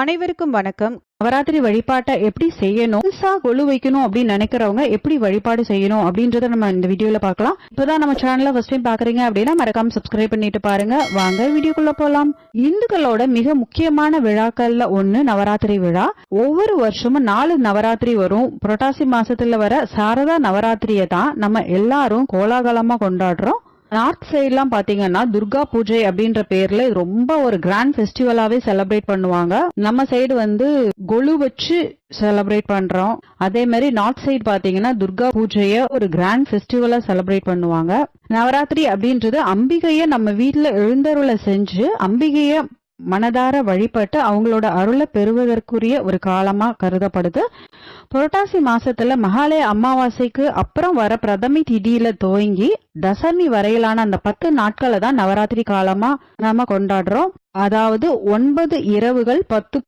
அனைவருக்கும் வணக்கம். நவராத்திரி வழிபாட்டை எப்படி செய்யணும்? புதுசா கொழு வைக்கணும் அப்படின்னு நினைக்கிறவங்க எப்படி வழிபாடு செய்யணும் அப்படின்றத நம்ம இந்த வீடியோல பார்க்கலாம். இப்பதான் நம்ம சேனல்ல ஃபர்ஸ்ட் டைம் பாக்குறீங்க அப்படின்னா மறக்காம சப்ஸ்கிரைப் பண்ணிட்டு பாருங்க. வாங்க வீடியோக்குள்ள போலாம். இந்துக்களோட மிக முக்கியமான விழாக்கள்ல ஒண்ணு நவராத்திரி விழா. ஒவ்வொரு வருஷமும் நாலு நவராத்திரி வரும். புரட்டாசி மாசத்துல வர சாரதா நவராத்திரியை தான் நம்ம எல்லாரும் கோலாகலமா கொண்டாடுறோம். நார்த் சைட்லாம் பார்த்தீங்கன்னா துர்கா பூஜை அப்படின்ற பேர்ல ரொம்ப ஒரு கிராண்ட் ஃபெஸ்டிவலாவே செலிப்ரேட் பண்ணுவாங்க. நம்ம சைடு வந்து கொலு வச்சு செலிப்ரேட் பண்றோம். அதே மாதிரி நார்த் சைடு பாத்தீங்கன்னா துர்கா பூஜைய ஒரு கிராண்ட் ஃபெஸ்டிவலா செலிப்ரேட் பண்ணுவாங்க. நவராத்திரி அப்படின்றது அம்பிகைய நம்ம வீட்டுல எழுந்தருளை செஞ்சு அம்பிகைய மனதார வழிபட்டு அவங்களோட அருளை பெறுவதற்குரிய ஒரு காலமா கருதப்படுது. புரட்டாசி மாசத்துல மகாலய அமாவாசைக்கு அப்புறம் வர பிரதமி திதியில துவங்கி தசமி வரையிலான அந்த பத்து நாட்களை தான் நவராத்திரி காலமா நாம கொண்டாடுறோம். அதாவது ஒன்பது இரவுகள் பத்து